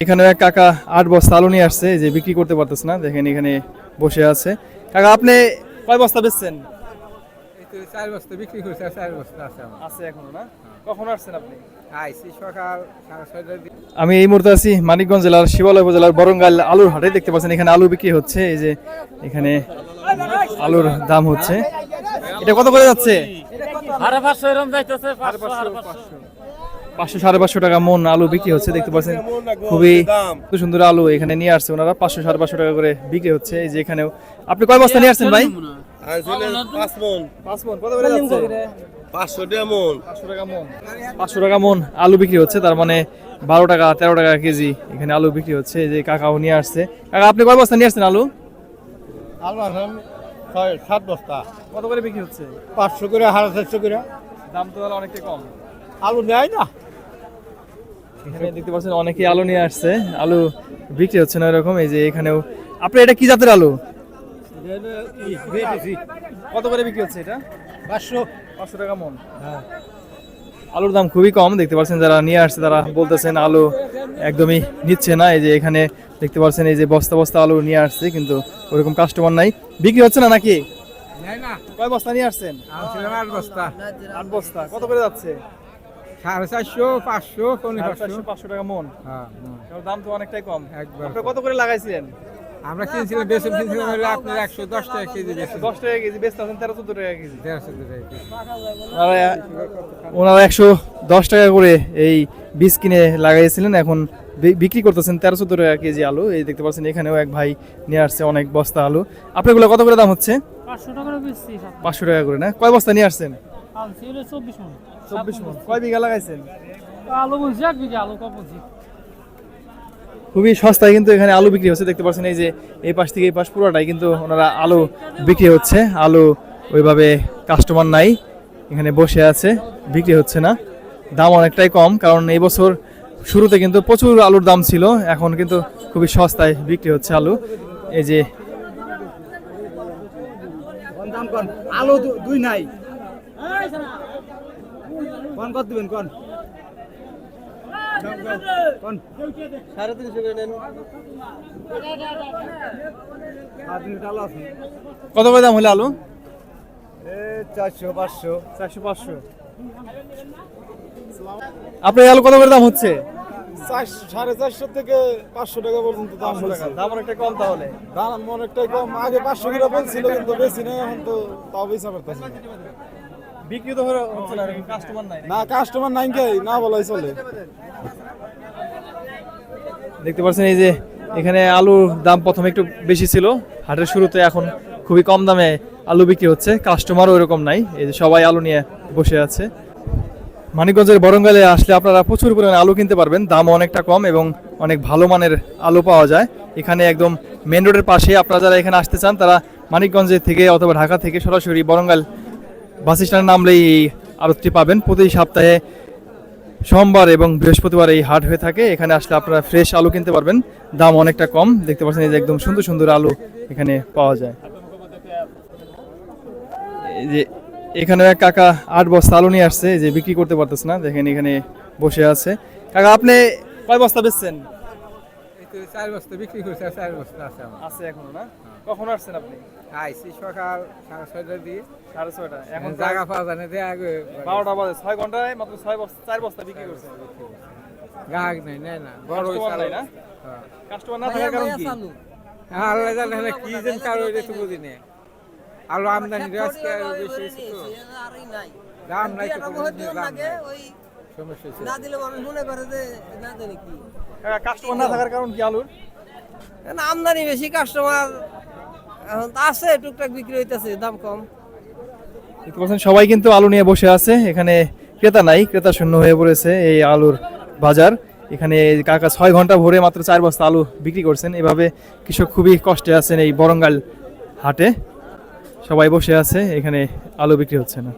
এখানে এক কাকা আট বস্তা আলু নিয়ে আসছে যে বিক্রি করতে পারতেছে না। দেখেন এখানে বসে আছে। কাকা আপনি কয় বস্তা বেচছেন? চার বস্তা বিক্রি করছে চার বস্তা আছে আছে এখনও না? কখন আসছেন আপনি? আমি এই মুহূর্তে আছি মানিকগঞ্জ জেলার শিবালয় উপজেলার বরঙ্গাল আলুর হাটে। দেখতে পাচ্ছেন এখানে আলু বিক্রি হচ্ছে। এই যে এখানে আলুর দাম হচ্ছে। এটা কত করে যাচ্ছে? পাঁচশো সাড়ে পাঁচশো টাকা মন আলু বিক্রি হচ্ছে দেখতে পাচ্ছেন খুবই সুন্দর আলু এখানে নিয়ে আসছে ওনারা পাঁচশো সাড়ে পাঁচশো টাকা করে বিক্রি হচ্ছে এই যে এখানেও। আপনি কয় বস্তা নিয়ে আসছেন ভাই? মন। মন পাঁচশো টাকা মন। মন। মন আলু বিক্রি হচ্ছে তার মানে বারো টাকা তেরো টাকা কেজি এখানে আলু বিক্রি হচ্ছে এই যে কাকাও নিয়ে আসছে। কাকা আপনি কয় বস্তা নিয়ে আসছেন আলু? আলমার ছয় সাত বস্তা। কত করে বিক্রি হচ্ছে? পাঁচশো করে সাড়ে চারশো করে। দাম তো অনেকটাই কম। আলু নেয় না। এখানে দেখতে পাচ্ছেন অনেকেই আলু নিয়ে আসছে। আলু বিক্রি হচ্ছে না এরকম এই যে এখানেও। আপনি এটা কি জাতের আলু? কত করে বিক্রি হচ্ছে এটা? পাঁচশো। পাঁচশো টাকা মন। আলুর দাম খুবই কম দেখতে পাচ্ছেন যারা নিয়ে আসছে তারা বলতেছেন আলু একদমই নিচ্ছে না। এই যে এখানে দেখতে পাচ্ছেন এই যে বস্তা বস্তা আলু নিয়ে আসছে কিন্তু ওরকম কাস্টমার নাই। বিক্রি হচ্ছে না নাকি? কয় বস্তা নিয়ে আসছেন? আট বস্তা। আট বস্তা। কত করে যাচ্ছে? সাড়ে চারশো পাঁচশো পাঁচশো। চারশো পাঁচশো টাকা মন। হ্যাঁ দাম তো অনেকটাই কম। একবার কত করে লাগাইছিলেন? আমরা কিনছিলাম বেশি কিনছিলাম হলো আপনার একশো দশ টাকা কেজি বেশি দশ টাকা কেজি বেচতে আছেন তেরো চোদ্দ টাকা কেজি। দেড়শো টাকা কেজি। ওনারা একশো দশ টাকা করে এই বীজ কিনে লাগাইছিলেন এখন বিক্রি করতেছেন তেরো চোদ্দ টাকা কেজি আলু। এই দেখতে পাচ্ছেন এখানেও এক ভাই নিয়ে আসছে অনেক বস্তা আলু। আপনাগুলো কত করে দাম হচ্ছে? পাঁচশো টাকা করে না? কয় বস্তা নিয়ে আসছেন? আনছি হলো চব্বিশ মন। চব্বিশ মন। কয় বিঘা লাগাইছেন? আলু বলছি এক বিঘা আলু কম খুবই সস্তায় কিন্তু এখানে আলু বিক্রি হচ্ছে। দেখতে পাচ্ছেন এই যে এই পাশ থেকে এই পাশ পুরোটাই কিন্তু ওনারা আলু বিক্রি হচ্ছে। আলু ওইভাবে কাস্টমার নাই এখানে বসে আছে বিক্রি হচ্ছে না। দাম অনেকটাই কম কারণ এই বছর শুরুতে কিন্তু প্রচুর আলুর দাম ছিল। এখন কিন্তু খুবই সস্তায় বিক্রি হচ্ছে আলু। এই যে দাম কোন? আলু দুই নাই। কোন কত দিবেন কোন? কোন? সাড়ে তিনশো করে নেন। কত করে দাম হলো আলু? চারশো পাঁচশো। চারশো পাঁচশো। আপনার আলু কত করে দাম হচ্ছে? সাড়ে চারশো থেকে পাঁচশো টাকা পর্যন্ত দাম বলছে দাম অনেকটা কম তাহলে। দাম অনেকটাই কম। আগে পাঁচশো করে বলছিল কিন্তু বেশি নেই এখন তো তাও বেশি পারতেছে না বিক্রি তো হচ্ছে না কাস্টমার নাই না কাস্টমার নাই কে? না বলাই চলে। দেখতে পাচ্ছেন এই যে এখানে আলুর দাম প্রথমে একটু বেশি ছিল। হাটের শুরুতে এখন খুবই কম দামে আলু বিক্রি হচ্ছে। কাস্টমারও এরকম নাই। এই যে সবাই আলু নিয়ে বসে আছে। মানিকগঞ্জের বরঙ্গালে আসলে আপনারা প্রচুর পরিমাণে আলু কিনতে পারবেন। দাম অনেকটা কম এবং অনেক ভালো মানের আলু পাওয়া যায়। এখানে একদম মেন রোডের পাশে আপনারা যারা এখানে আসতে চান তারা মানিকগঞ্জের থেকে অথবা ঢাকা থেকে সরাসরি বরঙ্গাল বাস স্ট্যান্ডে নামলেই এই আড়তটি পাবেন। প্রতি সপ্তাহে সোমবার এবং বৃহস্পতিবার এই হাট হয়ে থাকে। এখানে আসলে আপনারা ফ্রেশ আলু কিনতে পারবেন। দাম অনেকটা কম। দেখতে পাচ্ছেন এই যে একদম সুন্দর সুন্দর আলু এখানে পাওয়া যায়। এই যে এখানে এক কাকা আট বস্তা আলু নিয়ে আসছে। যে বিক্রি করতে পারতেছে না। দেখেন এখানে বসে আছে। কাকা, আপনি কয় বস্তা বেচছেন? চার বস্তা বিক্রি করছে চার বস্তা আছে আমার। আছে এখনও না? কখন আসছেন আপনি? আইসি সকাল সাড়ে ছয়টার দিকে। সাড়ে ছয়টা। এখন এখন জায়গা পাওয়া যায় না দিয়ে আগে বারোটা বাজে ছয় ঘন্টায় মাত্র ছয় বস্তা চার বস্তা বিক্রি করছেন গ্রাহক নেই নেয় না বড় ওই না? হ্যাঁ। কাস্টমার না থাকার কারণ কি? হ্যাঁ, আল্লাহ জানে না কি যেন কারও এটা তো বুঝি না। আলু আমদানি আজকে বেশি দাম নাই তো কোনো জিনিসের দাম নাই। সমস্যা হয়েছে না দিলে মানুষ মনে করে যে না জানি কি। কাস্টমার না থাকার কারণ কি আলুর? কারণ আমদানি বেশি কাস্টমার এখন তো আছে টুকটাক বিক্রি হইতেছে দাম কম। দেখতে পাচ্ছেন সবাই কিন্তু আলু নিয়ে বসে আছে। এখানে ক্রেতা নাই ক্রেতা শূন্য হয়ে পড়েছে এই আলুর বাজার। এখানে এই কাকা ছয় ঘণ্টা ভরে মাত্র চার বস্তা আলু বিক্রি করছেন। এভাবে কৃষক খুবই কষ্টে আছেন এই বরঙ্গাল হাটে। সবাই বসে আছে এখানে আলু বিক্রি হচ্ছে না।